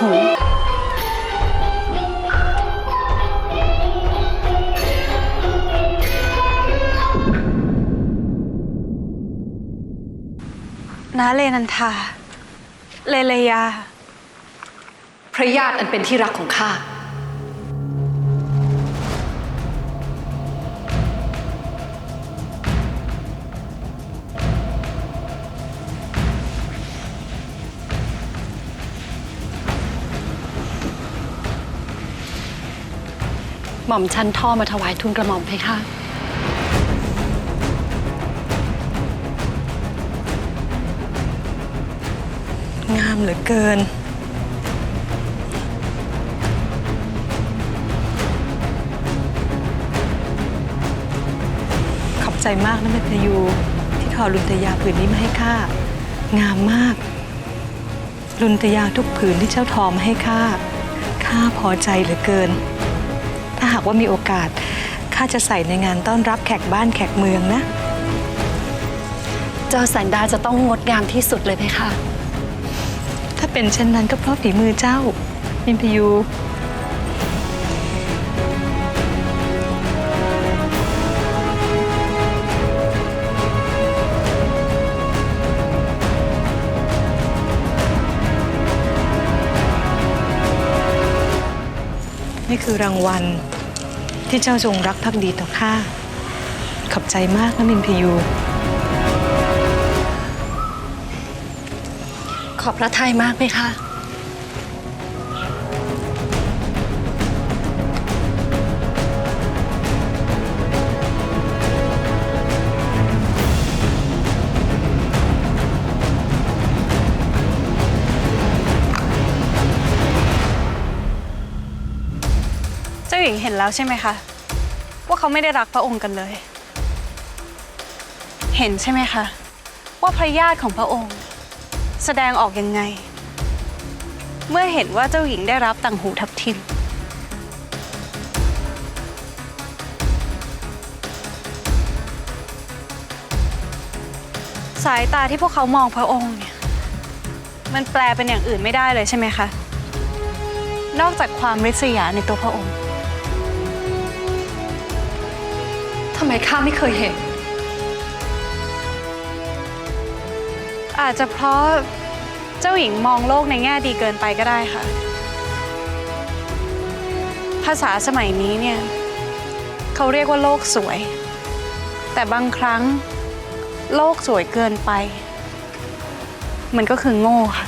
หูนาเลนันทา เลเลยา พระญาติอันเป็นที่รักของข้า หม่อมชันท่อมาถวายทุนกระหม่อมเพคะงามเหลือเกิน ขอบใจมากนะเมตยู ที่ทอลุนตยาผืนนี้มาให้ข้า งามมาก ลุนตยาทุกผืนที่เจ้าทอมาให้ข้า ข้าพอใจเหลือเกิน ถ้าหากว่ามีโอกาสข้าจะใส่ในงานต้อนรับแขกบ้านแขกเมืองนะ เจ้าแสงดาจะต้องงดงามที่สุดเลยเพคะ ถ้าเป็นเช่นนั้นก็เพราะฝีมือเจ้า มินพยูนี่คือรางวัล ที่เจ้าจงรักภักดีต่อข้า ขอบใจมากนะมินพยู ขอบพระทัยมากไหมคะ หญิงเห็นแล้วใช่ไหมคะ ว่าเขาไม่ได้รักพระองค์กันเลย เห็นใช่ไหมคะ ว่าพระญาติของพระองค์ แสดงออกยังไง เมื่อเห็นว่าเจ้าหญิงได้รับต่างหูทับทิมสายตาที่พวกเขามองพระองค์เนี่ย มันแปลเป็นอย่างอื่นไม่ได้เลยใช่ไหมคะ นอกจากความริษยาในตัวพระองค์ ทำไมข้าไม่เคยเห็น อาจจะเพราะเจ้าหญิงมองโลกในแง่ดีเกินไปก็ได้ค่ะ ภาษาสมัยนี้เนี่ยเขาเรียกว่าโลกสวย แต่บางครั้ง โลกสวยเกินไป มันก็คือโง่ค่ะ